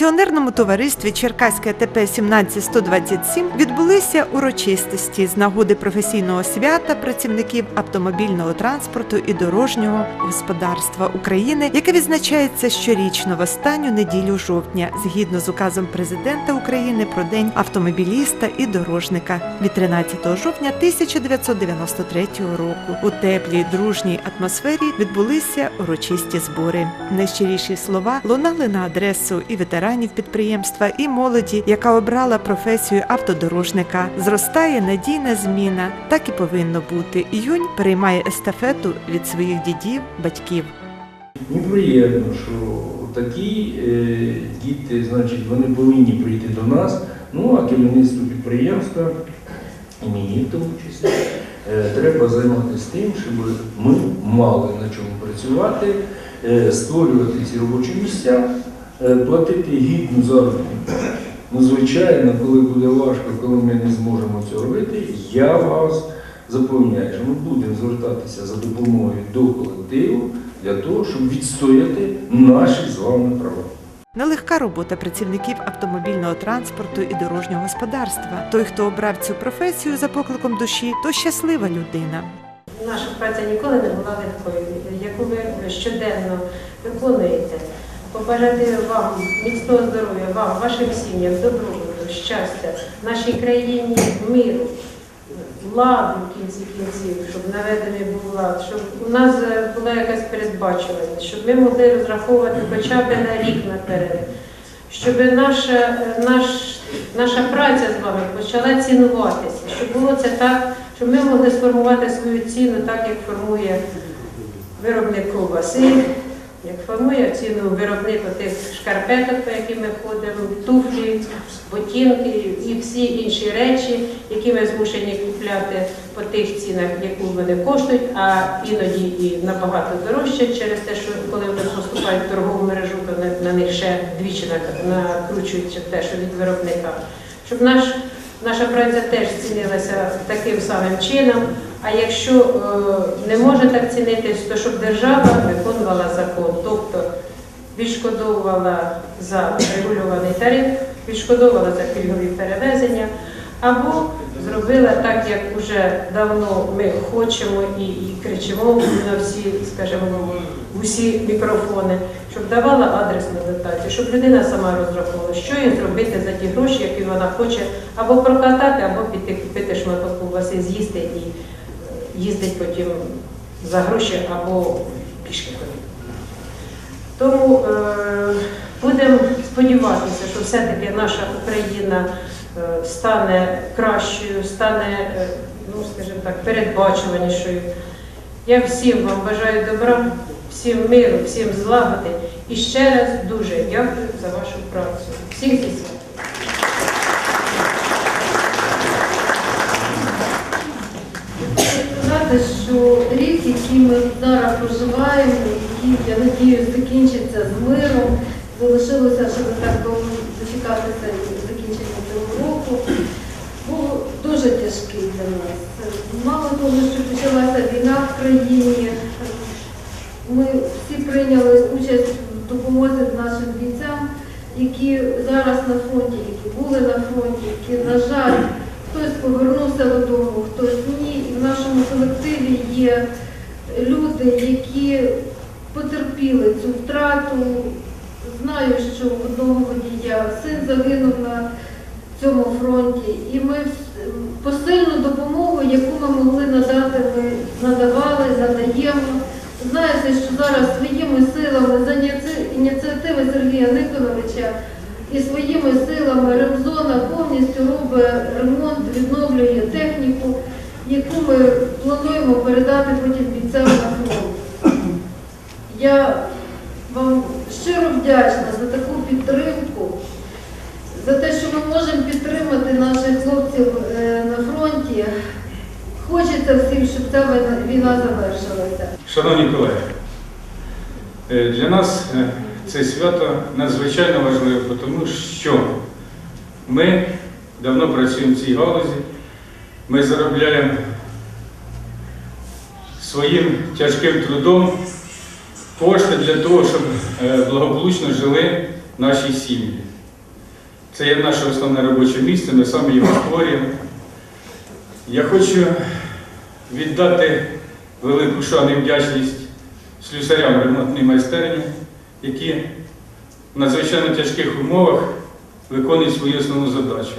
акціонерному товаристві Черкаське ТП 17127 відбулися урочистості з нагоди професійного свята працівників автомобільного транспорту і дорожнього господарства України, яке відзначається щорічно в останню неділю жовтня, згідно з указом президента України про день автомобіліста і дорожника від 13 жовтня 1993 року. У теплій дружній атмосфері відбулися урочисті збори. Найщиріші слова лунали на адресу і ветеранів підприємства, і молоді, яка обрала професію автодорожника. Зростає надійна зміна, так і повинно бути. Юнь переймає естафету від своїх дідів, батьків. Мені приємно, що такі е, діти, значить, вони повинні прийти до нас, ну а керівництву підприємства, і мені в тому числі, е, треба займатися тим, щоб ми мали на чому працювати, е, створювати ці робочі місця, платити гідну заробітну. Ну, звичайно, коли буде важко, коли ми не зможемо цього робити, я вас запевняю, що ми будемо звертатися за допомогою до колективу для того, щоб відстояти наші з вами права. Нелегка робота працівників автомобільного транспорту і дорожнього господарства. Той, хто обрав цю професію за покликом душі, то щаслива людина. Наша праця ніколи не була легкою, яку ви щоденно виконуєте. Побажати вам міцного здоров'я, вам, вашим сім'ям, добробуту, щастя, нашій країні миру, влади в кінці кінців, щоб наведений був влад, щоб у нас е, була якась передбачуваність, щоб ми могли розраховувати хоча б на рік наперед, щоб наша, наш, наша праця з вами почала цінуватися, щоб було це так, щоб ми могли сформувати свою ціну так, як формує виробник ковбаси, як формує ціну виробник тих шкарпеток, по яким ми ходимо, туфлі, ботинки і всі інші речі, які ми змушені купляти по тих цінах, яку вони коштують, а іноді і набагато дорожче через те, що коли вони поступають в торгову мережу, то на, них ще двічі нак- накручують те, що від виробника. Щоб наш, наша праця теж цінилася таким самим чином. А якщо е, не може так цінитись, то щоб держава виконувала закон, тобто відшкодовувала за регульований тариф, відшкодовувала за пільгові перевезення, або зробила так, як вже давно ми хочемо і, і кричимо на всі, скажімо, усі мікрофони, щоб давала адресну дотацію, щоб людина сама розраховувала, що їй зробити за ті гроші, які вона хоче, або прокатати, або піти купити шматок ковбаси, з'їсти і їздить потім за гроші або пішки ходити. Тому е, будемо сподіватися, що все-таки наша Україна е, стане кращою, стане, е, ну скажімо так, передбачуванішою. Я всім вам бажаю добра, всім миру, всім злагоди і ще раз дуже дякую за вашу працю. Всіх зі святом. Сказати, що рік, який ми зараз проживаємо, який, я надіюсь, закінчиться з миром, залишилося, щоб так довго дочекатися закінчення цього року, був дуже тяжкий для нас. Мало того, що почалася війна в країні, ми всі прийняли участь в допомозі нашим бійцям, які зараз на фронті, які були на фронті, які, на жаль, хтось повернувся додому, хтось ні. В нашому колективі є люди, які потерпіли цю втрату. Знаю, що в одного водія син загинув на цьому фронті, і ми посильну допомогу, яку ми могли надати, ми надавали, надаємо. Знаєте, що зараз своїми силами за ініціативи Сергія Никоновича і своїми силами Ремзона повністю робить ремонт, відновлює техніку, яку ми плануємо передати потім бійцям на фронт. Я вам щиро вдячна за таку підтримку, за те, що ми можемо підтримати наших хлопців е, на фронті. Хочеться всім, щоб ця війна- завершилася. Шановні колеги, е, для нас е, це свято надзвичайно важливе, тому що ми давно працюємо в цій галузі, ми заробляємо своїм тяжким трудом кошти для того, щоб е, благополучно жили нашій сім'ї. Це є наше основне робоче місце, ми самі його створюємо. Я хочу віддати велику шану і вдячність слюсарям ремонтної майстерні, які в надзвичайно тяжких умовах виконують свою основну задачу.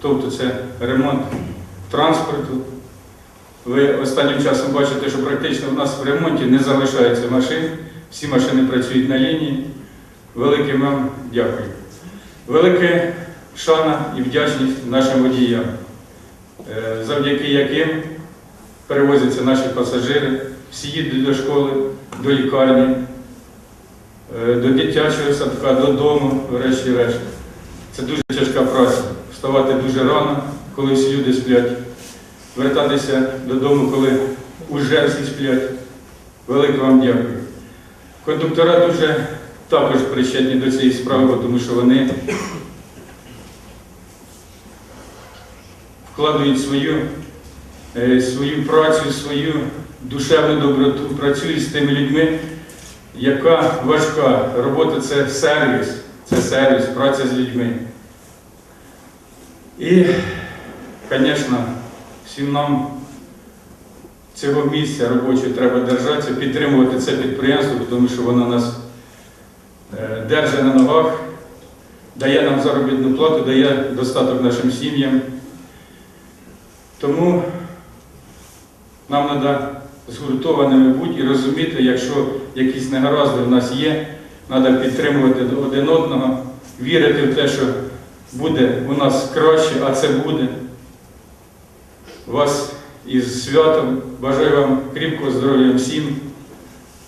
Тобто це ремонт транспорту. Ви останнім часом бачите, що практично в нас в ремонті не залишається машин, всі машини працюють на лінії. Велике вам дякую. Велике шана і вдячність нашим водіям, е, завдяки яким перевозяться наші пасажири, всі їдуть до школи, до лікарні, е, до дитячого садка, додому, врешті-решт. Це дуже тяжка праця. Вставати дуже рано, коли всі люди сплять, вертатися додому, коли уже всі сплять. Велике вам дякую. Кондуктора дуже також причетні до цієї справи, тому що вони вкладають свою, е, свою працю, свою душевну доброту, працюють з тими людьми, яка важка. Робота це сервіс, це сервіс, праця з людьми. І, звісно, всім нам цього місця робочого треба держатися, підтримувати це підприємство, тому що воно нас е, держить на ногах, дає нам заробітну плату, дає достаток нашим сім'ям. Тому нам треба згуртованими бути і розуміти, якщо якісь негаразди в нас є, треба підтримувати один одного, вірити в те, що буде у нас краще, а це буде. Вас із святом бажаю вам кріпкого здоров'я всім,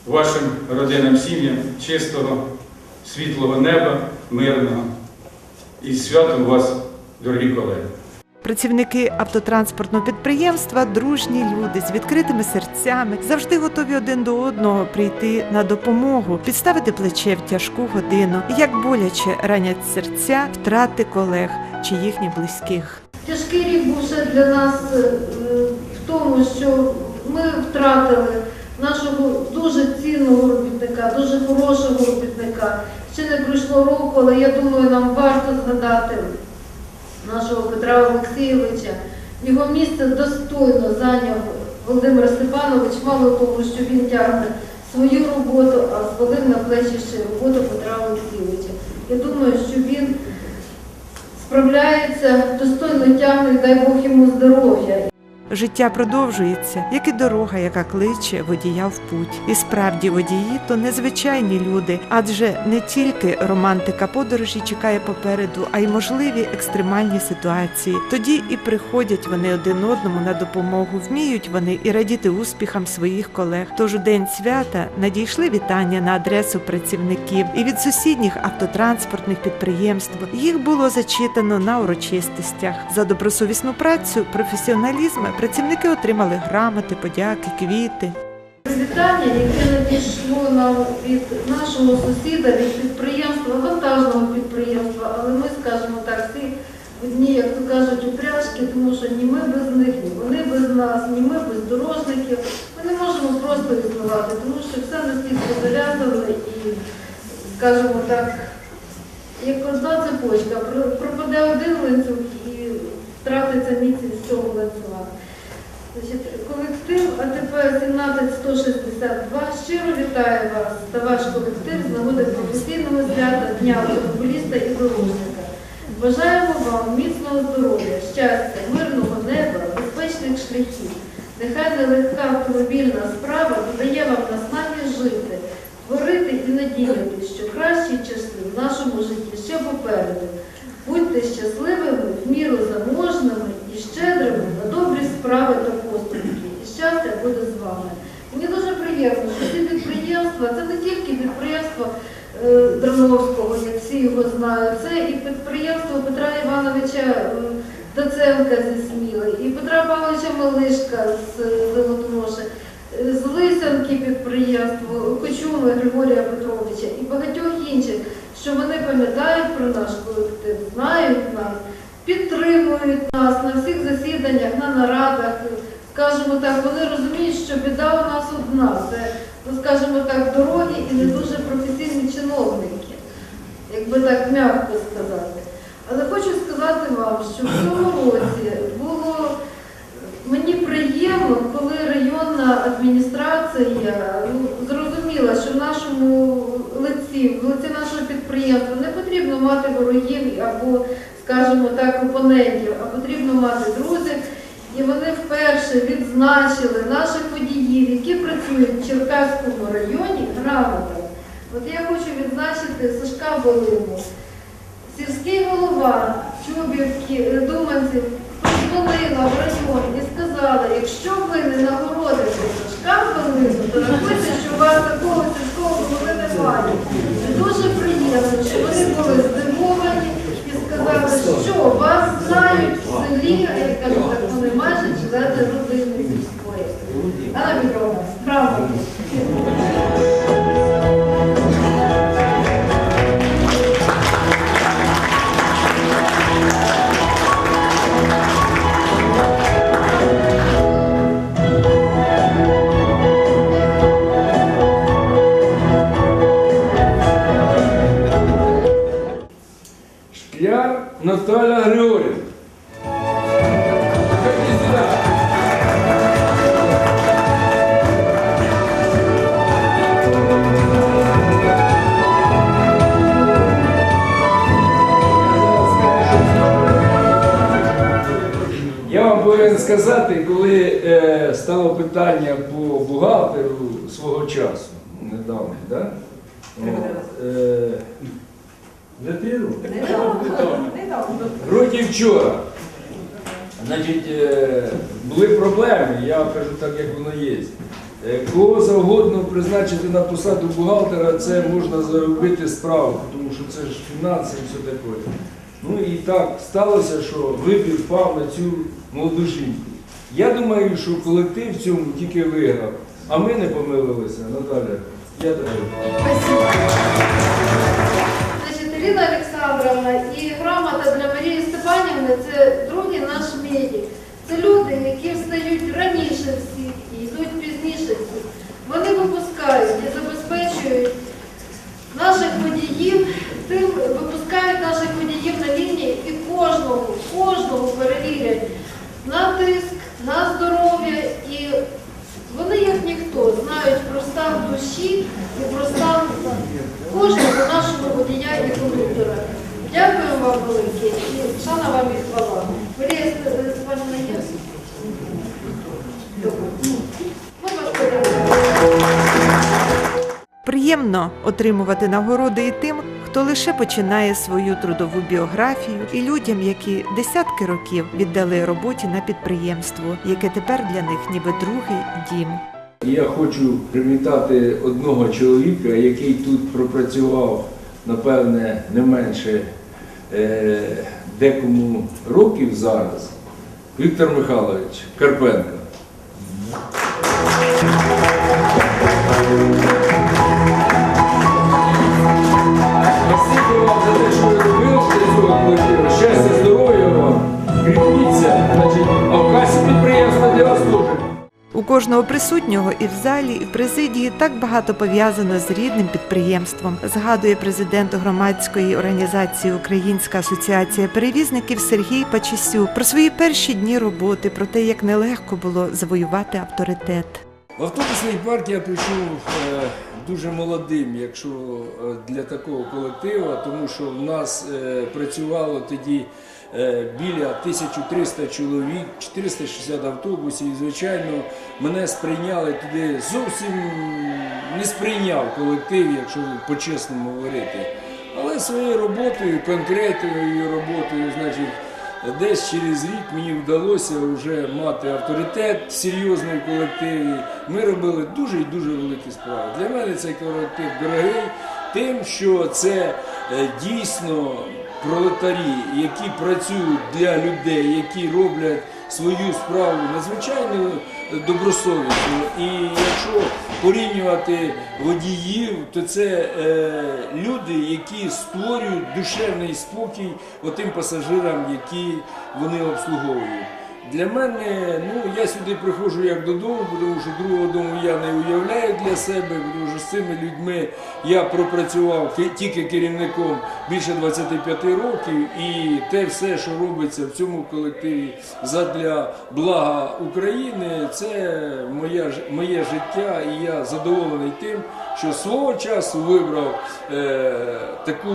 вашим родинам, сім'ям, чистого, світлого неба, мирного. І святом вас, дорогі колеги. Працівники автотранспортного підприємства дружні люди з відкритими серцями, завжди готові один до одного прийти на допомогу, підставити плече в тяжку годину. Як боляче ранять серця втрати колег чи їхніх близьких. Тяжкий рік був ще для нас е, в тому, що ми втратили нашого дуже цінного робітника, дуже хорошого робітника. Ще не пройшло року, але я думаю, нам варто згадати нашого Петра Олексійовича. Його місце достойно зайняв Володимир Степанович, мало того, що він тягне свою роботу, а звалив на плечі ще роботу Петра Олексійовича. Я думаю, що він справляється, достойно тягне, дай Бог йому здоров'я. Життя продовжується, як і дорога, яка кличе водія в путь. І справді водії то незвичайні люди, адже не тільки романтика подорожі чекає попереду, а й можливі екстремальні ситуації. Тоді і приходять вони один одному на допомогу. Вміють вони і радіти успіхам своїх колег. Тож у день свята надійшли вітання на адресу працівників і від сусідніх автотранспортних підприємств. Їх було зачитано на урочистостях. За добросовісну працю, професіоналізм працівники отримали грамоти, подяки, квіти. Вітання, яке надійшло нам від нашого сусіда, від підприємства, вантажного підприємства, але ми скажемо так, всі одні, як то кажуть, упряжки, тому що ні ми без них, ні вони без нас, ні ми без дорожників. Ми не можемо просто існувати, тому що все настільки зав'язано і, скажімо так, як одна цепочка, пропаде один ланцюг і втратиться міцність цього ланцюга. Колектив АТП 17162 щиро вітає вас та ваш колектив з нагоди професійного свята Дня автомобіліста і дорожника. Бажаємо вам міцного здоров'я, щастя, мирного неба, безпечних шляхів. Нехай нелегка автомобільна справа додає вам наснаги жити, творити і надіятися, що кращі часи в нашому житті ще попереду. Будьте щасливими, в міру заможними і щедрими на добрі справи та поступки. І щастя буде з вами. Мені дуже приємно, що ці підприємства це не тільки підприємство е, як всі його знають, це і підприємство Петра Івановича Даценка зі Сміли, і Петра Павловича Малишка з е, з Лисянки підприємство, Кочуми Григорія Петровича і багатьох інших що вони пам'ятають про наш колектив, знають нас, підтримують нас на всіх засіданнях, на нарадах. Скажімо так, вони розуміють, що біда у нас одна. Це, ну, скажімо так, дороги і не дуже професійні чиновники. Якби так м'яко сказати. Але хочу сказати вам, що в цьому році було мені приємно, коли районна адміністрація ну, зрозуміла, що в нашому лиці, в лиці нашого підприємства не потрібно мати ворогів або, скажімо так, опонентів, а потрібно мати друзів. І вони вперше відзначили наших водіїв, які працюють в Черкаському районі грамотами. От я хочу відзначити Сашка Болину. Сільський голова Чубівки, е, Думанців подзвонила в район і сказала, якщо ви не нагородите сказати, коли е, стало питання по бухгалтеру свого часу, недавно, да? О, е, дитину? Вроді вчора. Значить, е, були проблеми, я кажу так, як воно є. Е, Кого завгодно призначити на посаду бухгалтера, це можна заробити справу, тому що це ж фінанси і все таке. Ну і так сталося, що вибір впав на цю молоду жінку. Я думаю, що колектив в цьому тільки виграв, а ми не помилилися, Наталя. Я. Значить, Ірина Олександровна і грамота для Марії Степанівни це другий наш медик. Це люди, які встають раніше всіх і йдуть пізніше всіх. Вони випускають і забезпечують наших водіїв, тим випускають наших водіїв на лінії і кожного, кожного перевірять на тиск, на здоров'я і вони, як ніхто, знають про стан душі і про стан кожного нашого водія і кондуктора. Дякую вам велике і шана вам і хвала. Марія Ст- Степанівна є? Добре. Ми вас подякуємо. Приємно отримувати нагороди і тим, хто лише починає свою трудову біографію, і людям, які десятки років віддали роботі на підприємство, яке тепер для них ніби другий дім. Я хочу привітати одного чоловіка, який тут пропрацював, напевне, не менше е, декому років зараз. Віктор Михайлович Карпенко. У кожного присутнього і в залі, і в президії так багато пов'язано з рідним підприємством, згадує президент громадської організації Українська асоціація перевізників Сергій Пачісюк про свої перші дні роботи, про те, як нелегко було завоювати авторитет. В автобусній партії я прийшов е, дуже молодим, якщо е, для такого колективу, тому що в нас е, працювало тоді біля 1300 чоловік, 460 автобусів. І, звичайно, мене сприйняли туди зовсім не сприйняв колектив, якщо по-чесному говорити. Але своєю роботою, конкретною роботою, значить, Десь через рік мені вдалося вже мати авторитет серйозний в колективі. Ми робили дуже і дуже великі справи. Для мене цей колектив дорогий тим, що це е, дійсно пролетарі, які працюють для людей, які роблять свою справу надзвичайно добросовісно. І якщо порівнювати водіїв, то це е, люди, які створюють душевний спокій отим пасажирам, які вони обслуговують. Для мене, ну я сюди приходжу як додому, тому що другого дому я не уявляю для себе, тому що з цими людьми я пропрацював тільки керівником більше 25 років, і те все, що робиться в цьому колективі задля блага України, це моя, ж- моє життя, і я задоволений тим, що свого часу вибрав е, таку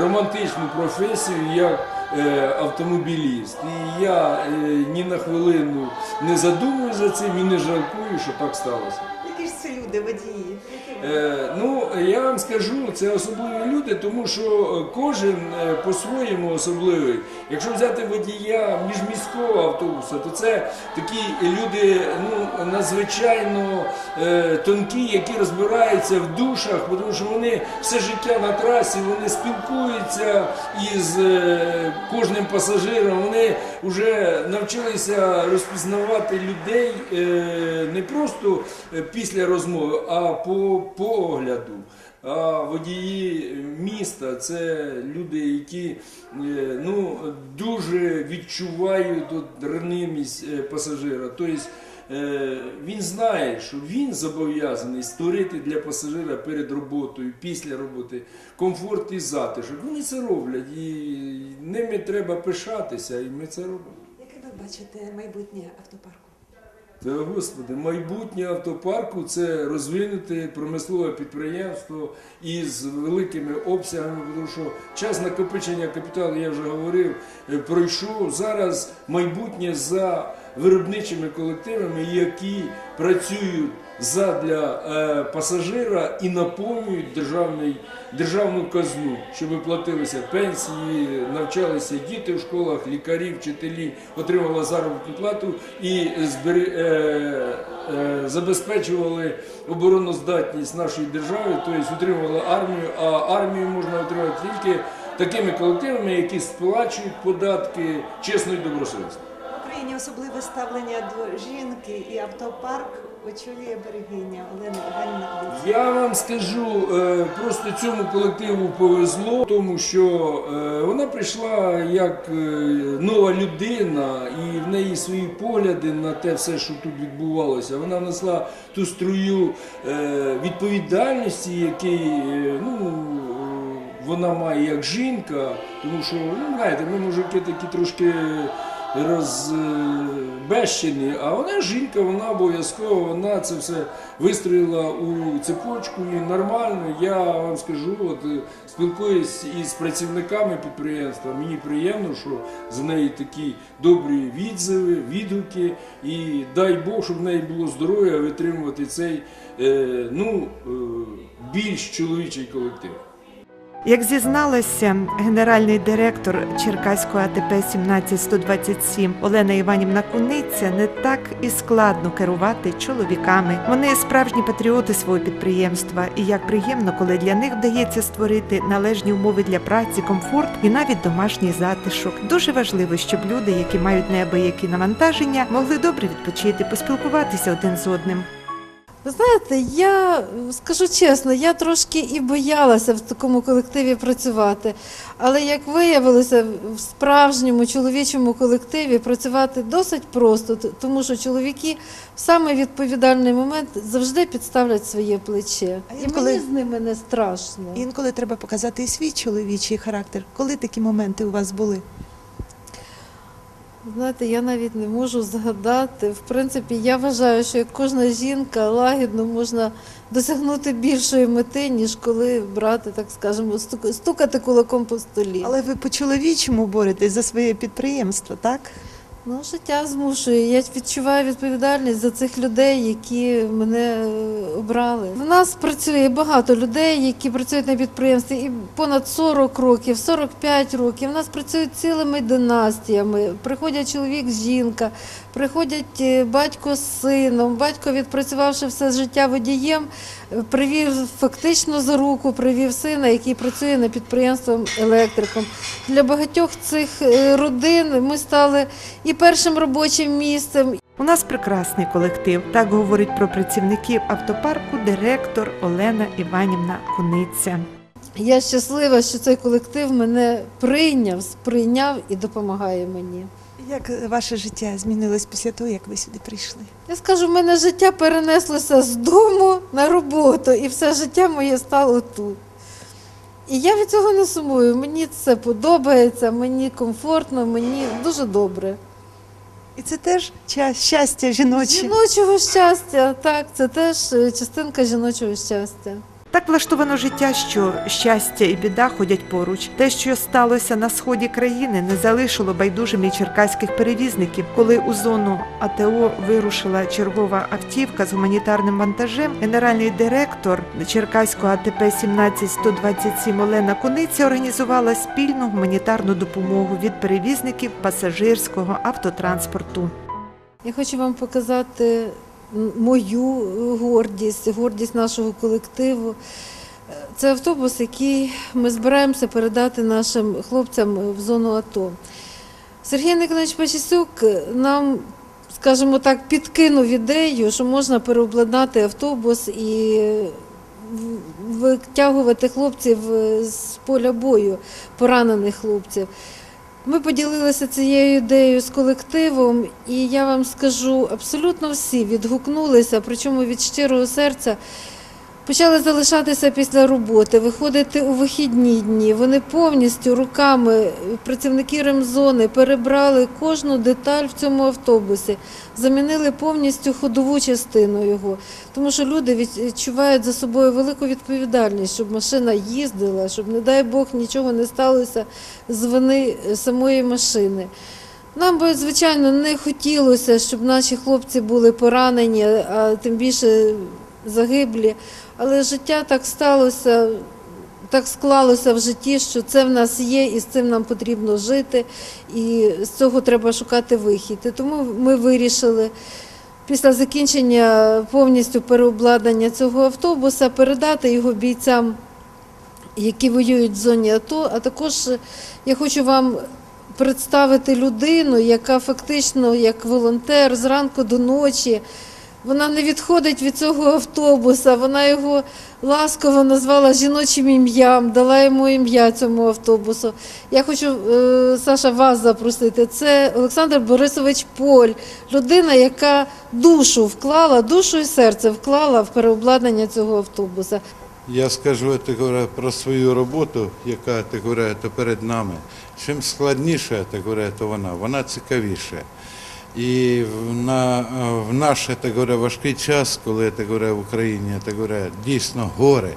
романтичну професію, як автомобіліст. І я е, ні на хвилину не задумую за цим і не жалкую, що так сталося. Які ж це люди, водії? Е, ну, я вам скажу, це особливі люди, тому що кожен е, по-своєму особливий. Якщо взяти водія міжміського автобуса, то це такі люди ну, надзвичайно е, тонкі, які розбираються в душах, тому що вони все життя на трасі, вони спілкуються із кожним пасажиром, вони вже навчилися розпізнавати людей не просто після розмови, а по погляду. А водії міста це люди, які е, ну, дуже відчувають ранимість е, пасажира. Тобто е, він знає, що він зобов'язаний створити для пасажира перед роботою, після роботи комфорт і затишок. Вони це роблять, і ними треба пишатися, і ми це робимо. Яке ви бачите майбутнє автопарку? Та, Господи, майбутнє автопарку це розвинути промислове підприємство із великими обсягами, тому що час накопичення капіталу, я вже говорив, е, пройшов. Зараз майбутнє за виробничими колективами, які працюють задля е, пасажира і наповнюють державний, державну казну, щоб платилися пенсії, навчалися діти в школах, лікарі, вчителі, отримували заробітну плату і збері, е, е, забезпечували обороноздатність нашої держави, тобто утримували армію, а армію можна отримати тільки такими колективами, які сплачують податки чесно і добросовісно. Україні особливе ставлення до жінки і автопарк очолює берегиня Олена Іванівна Я вам скажу, е, просто цьому колективу повезло, тому що е, вона прийшла як е, нова людина, і в неї свої погляди на те все, що тут відбувалося. Вона внесла ту струю відповідальності, який ну, вона має як жінка, тому що, ну, знаєте, ми мужики такі трошки розбещені, а вона жінка, вона обов'язково, вона це все вистроїла у цепочку і нормально. Я вам скажу, от е, спілкуюсь із працівниками підприємства. Мені приємно, що за неї такі добрі відзиви, відгуки. І дай Бог, щоб в неї було здоров'я витримувати цей е, ну, е, більш чоловічий колектив. Як зізналася генеральний директор Черкаського АТП 17127 Олена Іванівна Куниця, не так і складно керувати чоловіками. Вони справжні патріоти свого підприємства, і як приємно, коли для них вдається створити належні умови для праці, комфорт і навіть домашній затишок. Дуже важливо, щоб люди, які мають неабиякі навантаження, могли добре відпочити, поспілкуватися один з одним. Ви знаєте, я скажу чесно, я трошки і боялася в такому колективі працювати. Але як виявилося, в справжньому чоловічому колективі працювати досить просто, тому що чоловіки в самий відповідальний момент завжди підставлять своє плече. І інколи- мені з ними не страшно. Інколи треба показати і свій чоловічий характер. Коли такі моменти у вас були? Знаєте, я навіть не можу згадати. В принципі, я вважаю, що як кожна жінка лагідно можна досягнути більшої мети, ніж коли брати, так скажемо, стук- стукати кулаком по столі. Але ви по-чоловічому боретесь за своє підприємство, так? Ну, життя змушує. Я відчуваю відповідальність за цих людей, які мене е, обрали. В нас працює багато людей, які працюють на підприємстві і понад 40 років, 45 років. У нас працюють цілими династіями. Приходять чоловік, жінка, приходять е, батько з сином. Батько, відпрацювавши все життя водієм, е, привів фактично за руку, привів сина, який працює на підприємстві електриком. Для багатьох цих родин ми стали і першим робочим місцем, У нас прекрасний колектив. Так говорить про працівників автопарку директор Олена Іванівна Куниця. Я щаслива, що цей колектив мене прийняв, сприйняв і допомагає мені. Як ваше життя змінилось після того, як ви сюди прийшли? Я скажу, в мене життя перенеслося з дому на роботу, і все життя моє стало тут. І я від цього не сумую. Мені це подобається, мені комфортно, мені дуже добре. І це теж щастя жіноче. Жіночого щастя, так, це теж е, частинка жіночого щастя. Так влаштовано життя, що щастя і біда ходять поруч. Те, що сталося на сході країни, не залишило байдужими черкаських перевізників. Коли у зону АТО вирушила чергова автівка з гуманітарним вантажем, генеральний директор Черкаського АТП 17127 Олена Куниця організувала спільну гуманітарну допомогу від перевізників пасажирського автотранспорту. Я хочу вам показати мою гордість, гордість нашого колективу. Це автобус, який ми збираємося передати нашим хлопцям в зону АТО. Сергій Николаївич Пачісюк нам, скажімо так, підкинув ідею, що можна переобладнати автобус і витягувати хлопців з поля бою, поранених хлопців. Ми поділилися цією ідеєю з колективом, і я вам скажу, абсолютно всі відгукнулися, причому від щирого серця. Почали залишатися після роботи, виходити у вихідні дні. Вони повністю руками працівники ремзони перебрали кожну деталь в цьому автобусі, замінили повністю ходову частину його. Тому що люди відчувають за собою велику відповідальність, щоб машина їздила, щоб, не дай Бог, нічого не сталося з вини самої машини. Нам би, звичайно, не хотілося, щоб наші хлопці були поранені, а тим більше загиблі. Але життя так сталося, так склалося в житті, що це в нас є, і з цим нам потрібно жити, і з цього треба шукати вихід. І тому ми вирішили після закінчення повністю переобладнання цього автобуса передати його бійцям, які воюють в зоні АТО. А також я хочу вам представити людину, яка фактично як волонтер зранку до ночі. Вона не відходить від цього автобуса, вона його ласково назвала жіночим ім'ям, дала йому ім'я цьому автобусу. Я хочу, е, Саша, вас запросити. Це Олександр Борисович Поль, людина, яка душу вклала, душу і серце вклала в переобладнання цього автобуса. Я скажу так говоря, про свою роботу, яка так говоря, перед нами. Чим складніша так говоря, то вона, вона цікавіша. І на, в наш так говоря, важкий час, коли так говоря, в Україні так говоря, дійсно горе.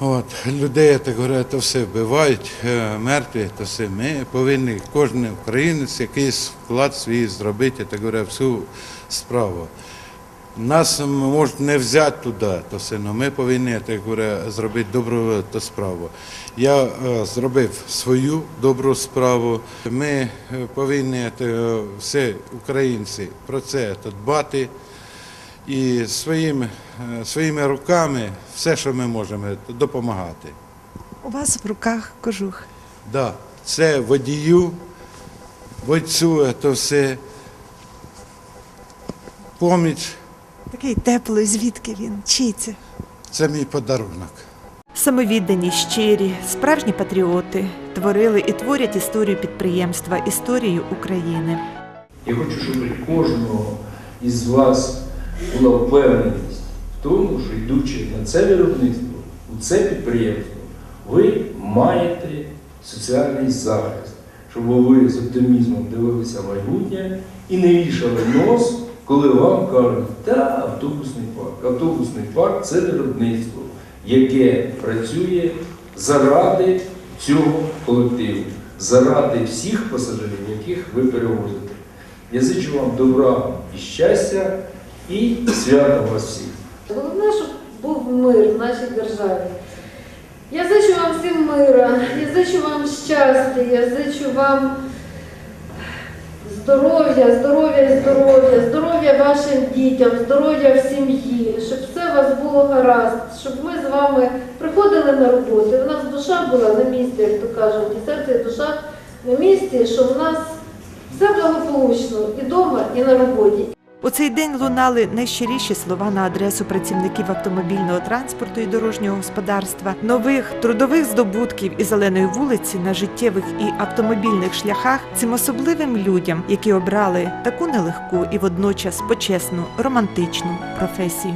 От, людей так говоря, то все вбивають, е, мертві, то все. Ми повинні, кожен українець якийсь вклад свій зробити, так говоря, всю справу. Нас можуть не взяти туди, то все, але ми повинні так говоря, зробити добру ту справу. Я е, зробив свою добру справу. Ми е, повинні всі українці про це дбати і своїм, е, своїми руками все, що ми можемо, допомагати. У вас в руках кожух. Да, це водію, бойцю, то все поміч. Такий теплий, звідки він? Чий це? Це мій подарунок. Самовіддані, щирі, справжні патріоти творили і творять історію підприємства, історію України. Я хочу, щоб у кожного із вас була впевненість в тому, що йдучи на це виробництво, у це підприємство, ви маєте соціальний захист, щоб ви з оптимізмом дивилися в майбутнє і не вішали нос, коли вам кажуть, та автобусний парк. Автобусний парк це виробництво, яке працює заради цього колективу, заради всіх пасажирів, яких ви перевозите. Я зичу вам добра і щастя і свята вас всіх. Головне, щоб був мир в нашій державі. Я зичу вам всім мира, я зичу вам щастя, я зичу вам здоров'я, здоров'я, здоров'я, здоров'я вашим дітям, здоров'я в сім'ї, щоб все у вас було гаразд, щоб ми з вами приходили на роботу. і У нас душа була на місці, як то кажуть, і серце, і душа на місці, щоб у нас все благополучно і вдома, і на роботі. У цей день лунали найщиріші слова на адресу працівників автомобільного транспорту і дорожнього господарства, нових трудових здобутків і зеленої вулиці на життєвих і автомобільних шляхах цим особливим людям, які обрали таку нелегку і водночас почесну романтичну професію.